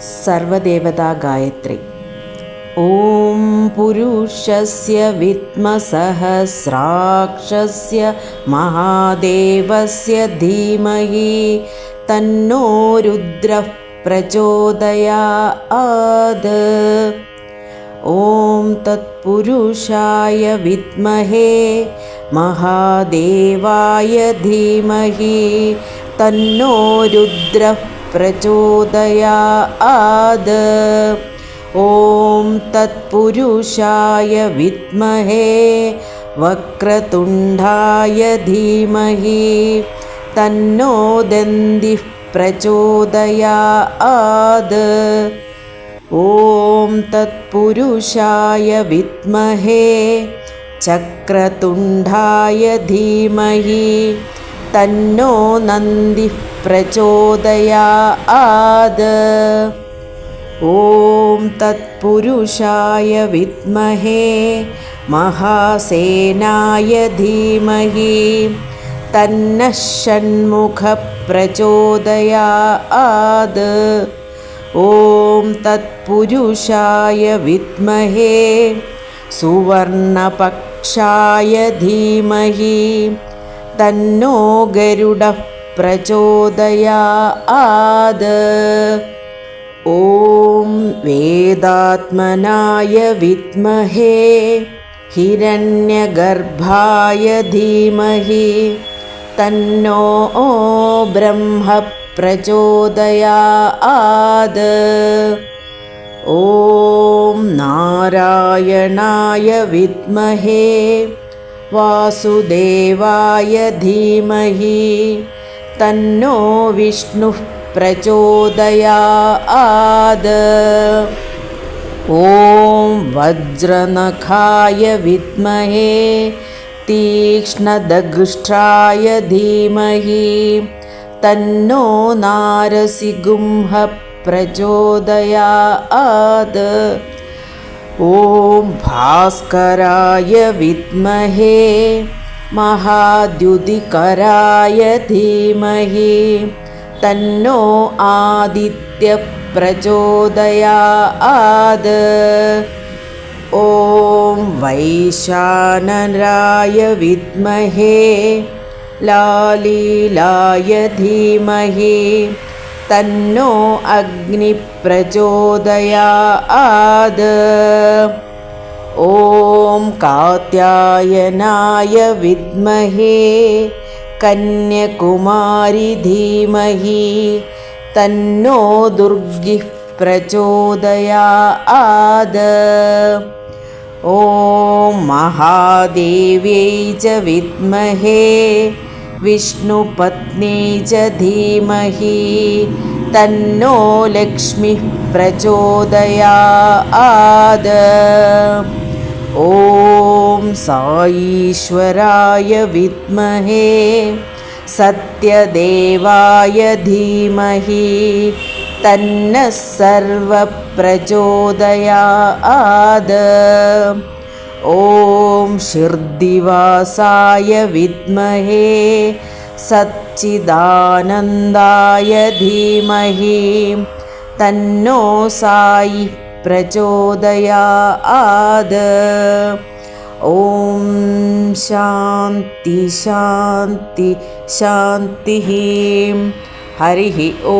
सर्वदेवता गायत्री ॐ पुरुषस्य विद्मसहस्राक्षस्य महादेवस्य धीमहि तन्नो रुद्रः प्रचोदयाद ॐ तत्पुरुषाय विद्महे महादेवाय धीमहि तन्नो रुद्रः प्रचोदयाद ॐ तत्पुरुषाय विद्महे वक्रतुण्डाय धीमहि तन्नो दन्दिः प्रचोदयाद ॐ तत्पुरुषाय विद्महे चक्रतुण्डाय धीमहि तन्नो नन्दिः प्रचोदयाद ॐ तत्पुरुषाय विद्महे महासेनाय धीमहि तन्नः षण्मुखप्रचोदयाद ॐ तत्पुरुषाय विद्महे सुवर्णपक्षाय धीमहि तन्नो गरुडः प्रचोदयाद ॐ वेदात्मनाय विद्महे हिरण्यगर्भाय धीमहि तन्नो ब्रह्म प्रचोदयाद ॐ नारायणाय विद्महे वासुदेवाय धीमहि तन्नो विष्णुः प्रचोदयाद ॐ वज्रनखाय विद्महे तीक्ष्णदग्ष्ट्राय धीमहि तन्नो नारसिगुंह प्रचोदयाद ॐ भास्कराय विद्महे महाद्युदिकराय धीमहि तन्नो आदित्यप्रचोदयाद ॐ वैशानराय विद्महे लालीलाय धीमहि तन्नो अग्निप्रचोदयाद ॐ कात्यायनाय विद्महे कन्यकुमारि धीमहि तन्नो दुर्गिः प्रचोदयाद ॐ महादेव्यै च विद्महे विष्णुपत्नी च धीमहि तन्नो लक्ष्मीः प्रचोदयाद ॐ साईश्वराय विद्महे सत्यदेवाय धीमहि तन्नः सर्वप्रचोदयाद ॐ शिर्दिवासाय विद्महे सच्चिदानन्दाय धीमहि तन्नो साई प्रचोदयाद ॐ शान्ति शान्ति शान्तिः हरिः ॐ